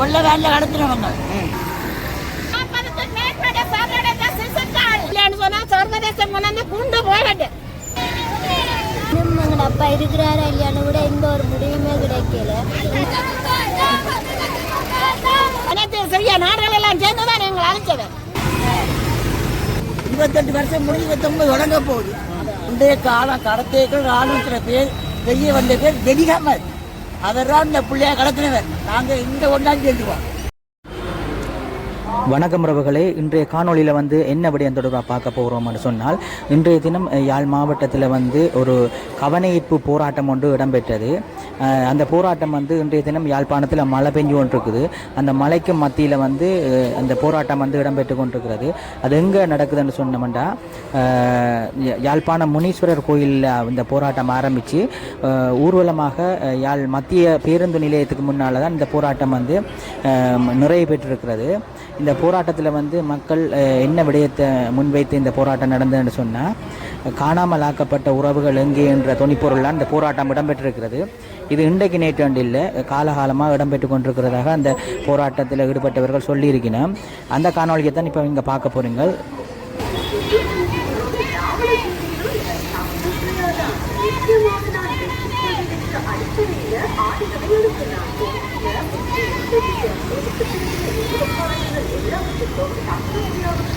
கொள்ள வேலையில் கடத்தினவங்க. கொண்டாந்து கொண்டு போகட்டு இன்னும் எங்கள் அப்பா இருக்கிறாரா இல்லையான்னு கூட எந்த ஒரு முடிவுமே கிடைக்கல. அனைத்து சிறிய நாடுகள் எல்லாம் சேர்ந்துதான் எங்களை அழைச்சவர் இருபத்தெட்டு வருஷம் முடிஞ்சு இருபத்தொன்பது தொடங்க போகுது. இன்றைய காலம் கடத்தேக்கள் ராணுவத்துல பேர் வெளியே வந்த பேர் ஜெனிகமர் அவர் தான் இந்த பிள்ளைய கடத்தினவர். நாங்கள் இந்த ஒன்றாம் சேர்ந்துவோம் வணக்கம் உறவுகளே. இன்றைய காணொளியில் வந்து என்ன விடயம் தொடர்பாக பார்க்க போகிறோம்னு சொன்னால் இன்றைய தினம் யாழ் மாவட்டத்தில் வந்து ஒரு கவனஈர்ப்பு போராட்டம் ஒன்று இடம்பெற்றது. அந்த போராட்டம் வந்து இன்றைய தினம் யாழ்ப்பாணத்தில் மழை பெஞ்சு கொண்டிருக்குது. அந்த மலைக்கு மத்தியில் வந்து அந்த போராட்டம் வந்து இடம்பெற்று கொண்டிருக்கிறது. அது எங்கே நடக்குதுன்னு சொன்னோம்னா யாழ்ப்பாணம் முனீஸ்வரர் கோயிலில் இந்த போராட்டம் ஆரம்பித்து ஊர்வலமாக யாழ் மத்திய பேருந்து நிலையத்துக்கு முன்னால் தான் இந்த போராட்டம் வந்து அஹ், நிறைவு பெற்றிருக்கிறது. இந்த போராட்டத்தில் வந்து மக்கள் என்ன விடயத்தை முன்வைத்து இந்த போராட்டம் நடந்ததுன்னு சொன்னால் காணாமல் ஆக்கப்பட்ட உறவுகள் எங்கே என்ற துணிப்பொருளாக இந்த போராட்டம் இடம்பெற்றிருக்கிறது. இது இன்றைக்கு நேற்று இல்லை காலகாலமாக இடம்பெற்று கொண்டிருக்கிறதாக அந்த போராட்டத்தில் ஈடுபட்டவர்கள் சொல்லியிருக்கணும் அந்த காணொலியை தான் இப்போ இங்கே பார்க்க போகிறீங்க நாற்பதுக்கு ちょっと待って。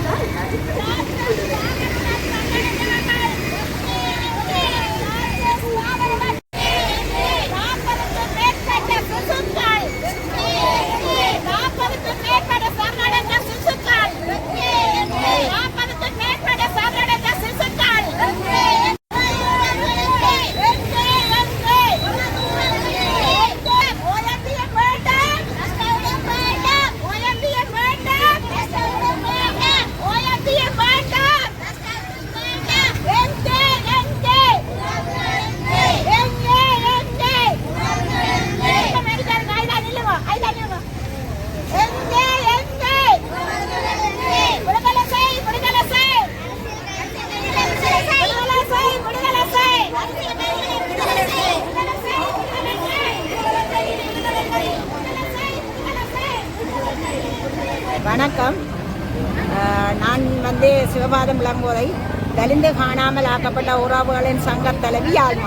வணக்கம். நான் வந்து சிவபாதம் விளங்குவதை தலிந்து காணாமல் ஆக்கப்பட்ட உறவுகளின் சங்க தலைவி யாழ்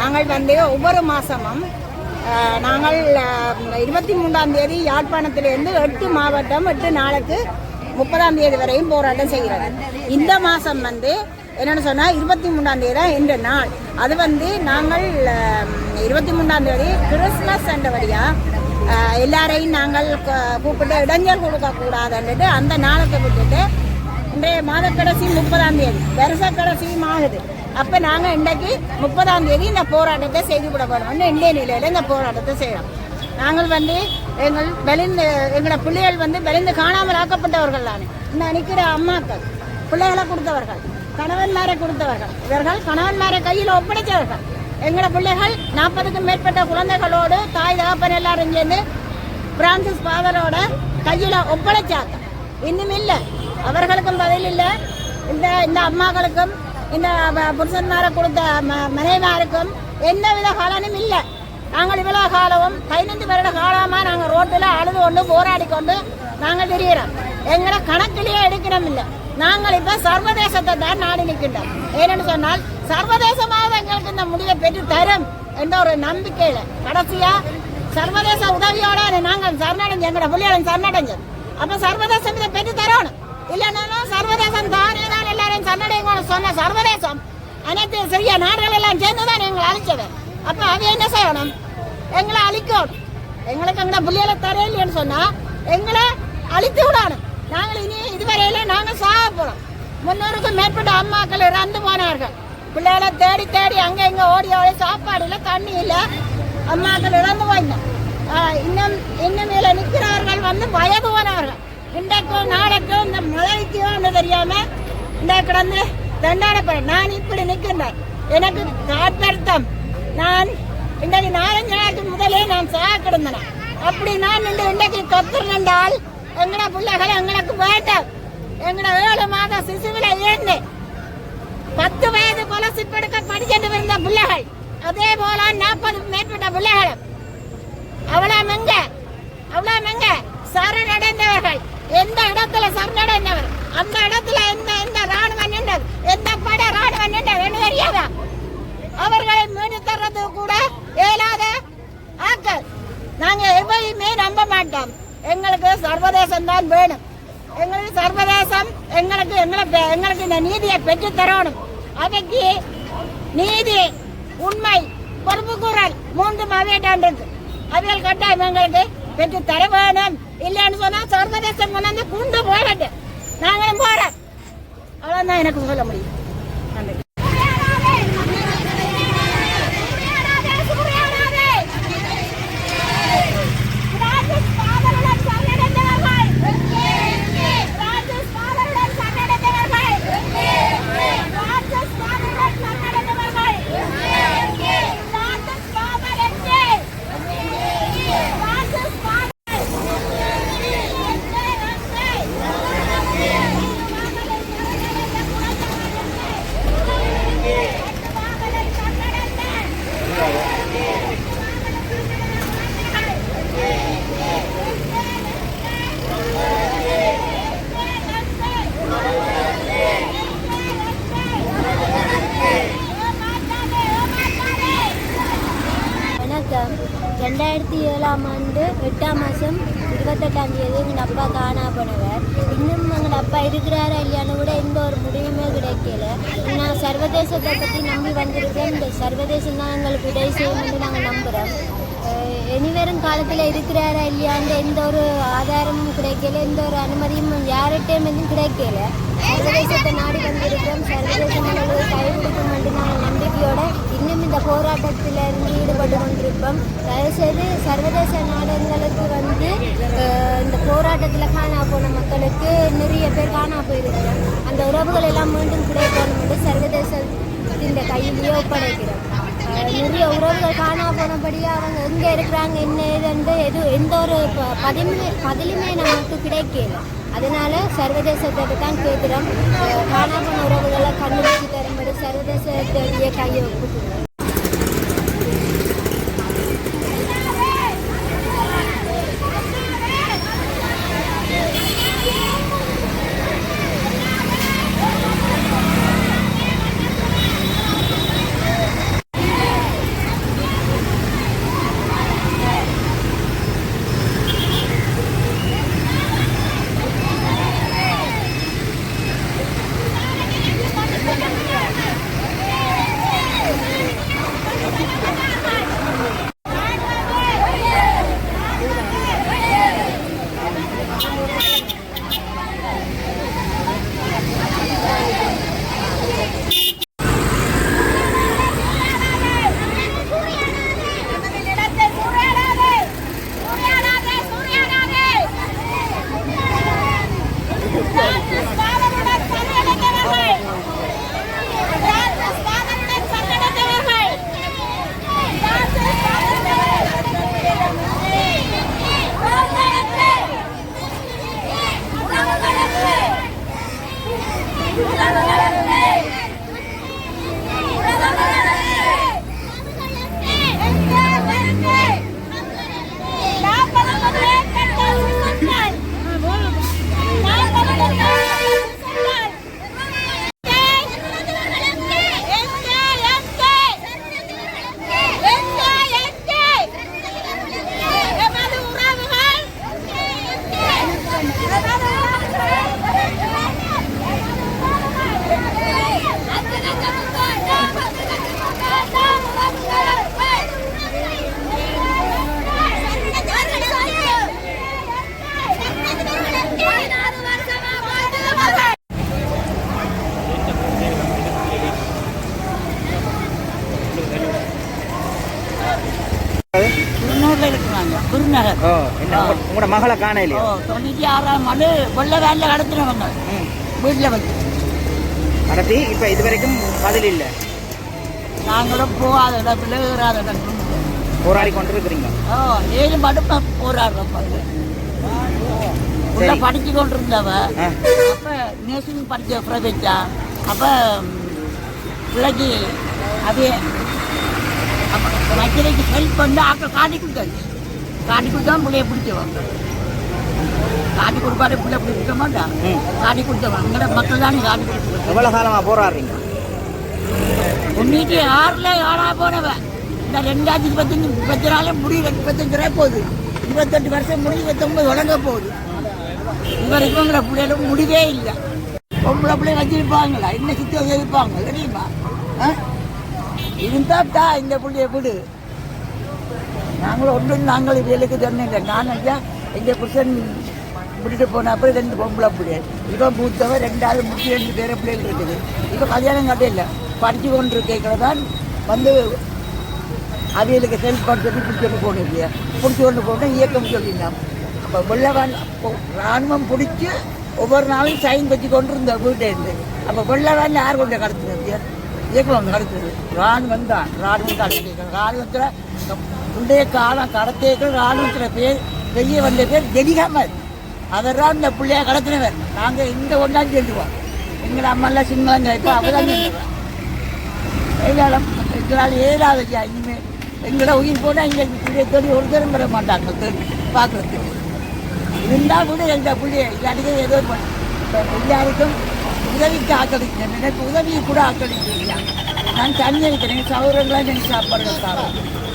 நாங்கள் வந்து ஒவ்வொரு மாதமும் நாங்கள் இருபத்தி மூன்றாம் தேதி யாழ்ப்பாணத்திலிருந்து எட்டு மாவட்டம் எட்டு நாளுக்கு முப்பதாம் தேதி வரையும் போராட்டம் செய்கிறது. இந்த மாதம் வந்து என்னென்னு சொன்னால் இருபத்தி மூன்றாம் தேதி தான் என்ற நாள். அது வந்து நாங்கள் இருபத்தி மூன்றாம் தேதி கிறிஸ்மஸ் என்றபடியாக வழியாக எல்லாரையும் நாங்கள் கூப்பிட்டு இடைஞ்சல் கொடுக்கக்கூடாதுன்றது அந்த நாளத்தை விட்டுட்டு இன்றைய மாத கடைசி முப்பதாம் தேதி வருஷ கடைசியும் ஆகுது அப்போ நாங்கள் இன்றைக்கு முப்பதாம் தேதி இந்த போராட்டத்தை செய்து விட போகிறோம்னு இந்திய நிலையில் இந்த போராட்டத்தை செய்கிறோம் நாங்கள் வந்து எங்கள் வெளிந்து எங்களோட பிள்ளைகள் வந்து வெளிந்து காணாமல் ஆக்கப்பட்டவர்கள் தானே. இன்னும் நிற்கிற அம்மாக்கள் பிள்ளைகளை கொடுத்தவர்கள் கணவன்மாரை கொடுத்தவர்கள் இவர்கள் கணவன்மாரை கையில் ஒப்படைத்தவர்கள். எங்களோட பிள்ளைகள் நாற்பதுக்கும் மேற்பட்ட குழந்தைகளோடு தாய் தகப்பன் எல்லாரும் சேர்ந்து பிரான்சிஸ் ஃபாதரோட கையில் ஒப்படைச்சாங்க. இன்னும் இல்லை. அவர்களுக்கும் பதில் இல்லை. இந்த இந்த அம்மாக்களுக்கும் இந்த புருஷன்மாரை கொடுத்த ம- மனைவிமாருக்கும் எந்தவித காலனும் இல்லை. நாங்கள் இவ்வளோ காலமும் பதினைந்து வருட காலமாக நாங்கள் ரோட்டில் அழுது கொண்டு போராடி கொண்டு நாங்கள் தெரிகிறோம் எங்களை கணக்கிலேயே எடுக்கணும் இல்லை. நாங்கள் இப்போ சர்வதேசத்தை தான் நாடி நிற்கின்றோம். ஏனென்று சொன்னால் சர்வதேசமாக எங்களுக்கு இந்த முடிவை பெற்று தரும் என்ற ஒரு நம்பிக்கையில. கடைசியா சர்வதேச உதவியோட நாங்கள் சரணடைஞ்சு எங்களோட பிள்ளைகளும் சரணடைஞ்சது அப்ப சர்வதேசம் இதை பெற்று தரணும். இல்லைன்னா சர்வதேசம் தானே தான் எல்லாரையும் சரணடைங்கன்னு சொன்ன சர்வதேசம் அனைத்து சிறிய நாடுகள் எல்லாம் சேர்ந்து தான் எங்களை அழிச்சது. அப்ப அவ என்ன செய்யணும்? எங்களை அழிக்கணும். எங்களுக்கு எங்களை பிள்ளைகளை தரையில்லைன்னு சொன்னா எங்களை அழித்து விடணும். நாங்கள் இனி இதுவரையில நாங்கள் சாக போறோம் முன்னூறுக்கும் மேற்பட்ட அம்மாக்கள் இறந்து போனார்கள். பிள்ளைகளை தேடி தேடி அங்கே இங்கே ஓடி ஓடி சாப்பாடு இல்லை தண்ணி இல்லை. அம்மாக்கள் இழந்து போயிட்டோம் இன்னும் இன்னும் இதில் நிற்கிறவர்கள் வந்து வயது போனவர்கள் இன்றைக்கும் நாளைக்கும் இந்த மழைக்கும் தெரியாமல் இந்த கிடந்து தண்டாடப்பட நான் இப்படி நிற்கின்றேன். எனக்கு காத்தர்த்தம் நான் இன்றைக்கு நாலஞ்சு நாளுக்கு முதலே நான் சாக கிடந்தேன். அப்படி நான் இந்த இன்றைக்கு கத்துறேன்டால் எங்கட பிள்ளைகள் எங்களுக்கு வேண்டாம். எங்கட ஏழு மாதம் சிசுவில் ஏந்தேன் பத்து வயது போல சிற்பெடுக்க படிச்சுட்டு இருந்த பிள்ளைகள் அதே போல நாற்பது மேற்பட்ட பிள்ளைகள் அவ்வளோ மெங்க அவ்வளோ மெங்க சரணடைந்தவர்கள். எந்த இடத்துல சரணடைந்தவர்? அந்த இடத்துல எந்த எந்த ராணுவம் நின்றது? எந்த பட ராணுவம் நின்றது? என்ன தெரியாதா? அவர்களை மீண்டு தர்றது கூட இயலாத ஆக்கள். நாங்கள் எவ்வளவுமே நம்ப மாட்டோம். எங்களுக்கு சர்வதேசம் தான் வேணும். எங்களுக்கு சர்வதேசம் எங்களுக்கு எங்களை எங்களுக்கு இந்த நீதியை பெற்று தரணும் அவைக்கு நீதி உண்மை பொறுப்பு குரல் மூன்று மாவேட்டான் இருக்கு அவைகள் கட்டாயம் எங்களுக்கு பெற்று தர வேணும். இல்லைன்னு சொன்னா சர்வதேசம் கொண்டாந்து கூண்டு போடட்டும் நாங்களும் போறோம். அவ்வளவுதான் எனக்கு சொல்ல முடியும் நன்றி வணக்கம் ரெண்டாயிரத்தி ஏழாம் ஆண்டு எட்டாம் மாதம் இருபத்தெட்டாம் தேதி எங்கள் அப்பா காணா போனவர் இன்னும் எங்கள் அப்பா இருக்கிறாரா இல்லையான்னு கூட எந்த ஒரு முடிவுமே கிடைக்கல நான் மாதிரி நம்பி வந்திருக்கேன் இந்த சர்வதேச தான் எங்களுக்கு உதவி என்று நாங்கள் நம்புகிறோம் இனிவரும் காலத்தில் இருக்கிறாரா இல்லையான்ற எந்த ஒரு ஆதாரமும் கிடைக்கல. எந்த ஒரு அனுமதியும் யார்கிட்டையும் எதுவும் கிடைக்கல. சர்வதேசத்தை நாடி வந்திருக்கிறோம் சர்வதேச எங்களுக்கு கைவிடுக்கும் என்று நாங்கள் நம்பிக்கையோட இன்னும் இந்த போராட்டத்தில் இருந்து ஈடுபட்டு கொண்டிருப்போம். தயவுசெய்து சர்வதேச நாடுகளுக்கு வந்து இந்த போராட்டத்தில் காணா போன மக்களுக்கு நிறைய பேர் காணா போயிருக்கிறோம் அந்த உறவுகள் எல்லாம் மீண்டும் கிடைக்கணும் என்று இந்த கையிலேயே ஒப்படைக்கிறோம் நிறைய உறவுகள் காணா போனபடியாக அவங்க எங்கே இருக்கிறாங்க என்ன ஏதுன்ட்டு எது எந்த ஒரு ப- பதிலுமே பதிலுமே நமக்கு கிடைக்கல. அதனால சர்வதேசத்தை தான் கேட்குறோம் காணா போன உறவுகளை கண்டுபிடிச்சு தரும்படி சர்வதேசத்தையே கையை ஒப்புக்கிறோம் 来了，来了。உங்க- உங்களோட மகளை காண இல்லையா? தொண்ணூற்றி ஆறாம் ஆண்டு வெள்ள வேனில் கடத்தினவங்க வீட்டில் வந்து நடத்தி இப்போ இது வரைக்கும் பதில் இல்லை. நாங்களும் போகாத இடத்துல ஏறாத இடத்துல போராடி கொண்டு இருக்கிறீங்க ஓ ஏழு மடுப்ப போராடுறோம் பாரு. உள்ள. படிச்சு கொண்டு இருந்தவ ஆ. அப்ப நேஷனல் படிச்ச பிரதேச்சா அப்ப பிள்ளைக்கு அது அப்ப வைக்கிறதுக்கு ஹெல்ப் பண்ணி ஆக்கள் காட்டி கொடுத்தாச்சு. காட்டி கொடுத்தா பிள்ளைய பிடிச்சவங்க காட்டி கொடுப்பாரு பிள்ளை பிடிக்க மாட்டான். காட்டி கொடுத்தவன். அங்கே மக்கள் தானே காட்டி கொடுத்துருவாங்க எவ்வளோ காலமாக போராடுறீங்க? தொண்ணூற்றி ஆறில் ஆறா போனவன். இந்த ரெண்டாயிரத்தி இருபத்தஞ்சு முப்பத்தி நாலு முடிவு முப்பத்தஞ்சு ரூபாய் போகுது. இருபத்தெட்டு வருஷம் முடிஞ்சு இருபத்தொன்பது தொடங்க போகுது. இவருக்கு உங்களை பிள்ளைகளும் முடிவே இல்லை. பொம்பளை பிள்ளை வச்சிருப்பாங்களா? என்ன சித்தம் இருப்பாங்க தெரியுமா? இருந்தா இந்த பிள்ளைய விடு. நாங்களும் ஒன்றும் நாங்கள் வேலைக்கு சொன்னீங்க நான் ஐயா எங்கள் புருஷன் விட்டுட்டு போன அப்புறம் ரெண்டு பொம்பளை பிள்ளை இவன் மூத்தவன் ரெண்டாவது முக்கிய ரெண்டு பேர பிள்ளைகள் இருக்குது. இப்போ கல்யாணம் கட்டே இல்லை. படித்து கொண்டு இருக்கிற தான் வந்து அவியலுக்கு செல்ஃப் சொல்லி பிடிச்சிட்டு போகணும் இல்லையா? பிடிச்சி கொண்டு போகணும் இயக்கம் சொல்லியிருந்தான் அப்போ வெள்ளவான் இராணுவம் பிடிச்சி ஒவ்வொரு நாளும் சைன் வச்சு கொண்டு இருந்த வீட்டை இருந்து. அப்போ வெள்ளவான் யார் கொண்டு கடத்துறது? இல்லையா இயக்கம் வந்து கடத்துறது இராணுவம் தான். இராணுவம் தான். இராணுவத்தில் முந்தைய காலம் கடத்தேக்கள் ராணுவத்தில் பேர் வெளியே வந்த பேர் ஜெனிகமத் அவர் தான் இந்த பிள்ளைய கடத்தினவர். நாங்கள் இந்த ஒன்றாம் சொல்லுவோம் எங்களை அம்மாலாம் சிங்களம் இப்போ அவதான் எங்களால் எங்களால் ஏறாது ஐயா இனிமேல் எங்களை உயிர் போனால் எங்கள் பிள்ளைய தேடி ஒருத்தரும் பெற மாட்டாங்க தேடி பார்க்குறதுக்கு. இருந்தால் கூட எங்கள் பிள்ளைய இல்லாட்டிக்கு ஏதோ எல்லாருக்கும் உதவிக்கு ஆக்களிக்கிறேன் எனக்கு உதவியை கூட ஆக்களிக்கிறீங்க நான் தனியாக இருக்கிறேன் சௌரங்களாம் எனக்கு சாப்பாடு தரோம் இது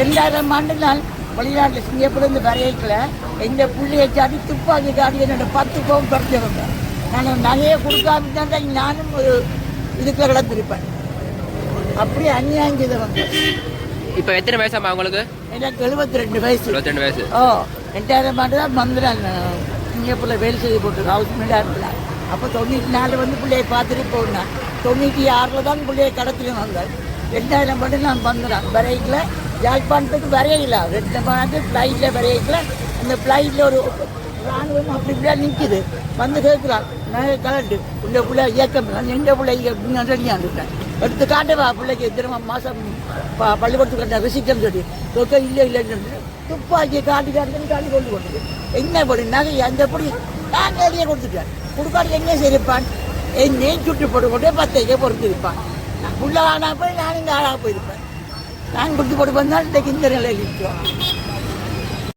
ரெண்டாயிரம் ஆண்டு நான் வெளிநாட்டில் சிங்கப்பூர்லேருந்து வரையக்கில் எங்கள் பிள்ளையை சாட்டி துப்பாக்கி காட்டி என்னோட பத்து பவுன் குறைஞ்சவங்க. நான் நகையை கொடுக்காம தான் நானும் ஒரு இதுக்குள்ள கிடந்திருப்பேன். அப்படியே அநியாயம் செய்தவங்க. இப்போ எத்தனை வயசாம்மா உங்களுக்கு? எனக்கு எழுபத்தி ரெண்டு வயசு. ரெண்டு வயசு. ஓ ரெண்டாயிரம் ஆண்டு தான் வந்துடுறாங்க சிங்கப்பூரில் வேலை செய்து போட்டு ஹவுஸ் மேடாக இருக்கலாம் அப்போ தொண்ணூற்றி நாலு வந்து பிள்ளையை பார்த்துட்டு போனேன். தொண்ணூற்றி ஆறில் தான் பிள்ளையை வந்தார் ரெண்டாயிரம் ஆண்டு நான் வந்துடுறேன் வரையில் யாழ்ப்பாணத்துக்கு வரையில ரெண்டு மாதம் ஃப்ளைட்டில் வரையில அந்த ஃப்ளைட்டில் ஒரு ராணுவம் அப்படி இப்படியா நிற்கிது வந்து கேட்குறான் நான் கலண்டு உள்ள பிள்ளை இயக்கம் எந்த பிள்ளை ரெடியாண்டுட்டேன் எடுத்து காட்டவா பிள்ளைக்கு திரும்ப மாதம் பள்ளிக்கூடத்துக்கு கட்ட ரிசிப்ட்னு சொல்லி. தொகை இல்லை இல்லைன்னு துப்பாக்கி காட்டி காட்டுன்னு காட்டி கொண்டு கொண்டு என்ன படி நகை அந்த படி நான் வெளியே கொடுத்துட்டேன். கொடுக்காட்டி என்ன சரிப்பான் என்னையும் சுட்டு போட்டு கொண்டே பத்தைக்கே பொறுத்து இருப்பான். நான் புள்ள ஆனா போய் நானும் இங்கே ஆளாக போயிருப்பேன். நான் கொடுத்து போட்டு வந்தால் இன்றைக்கு இந்த நிலையில் இருக்கிறோம்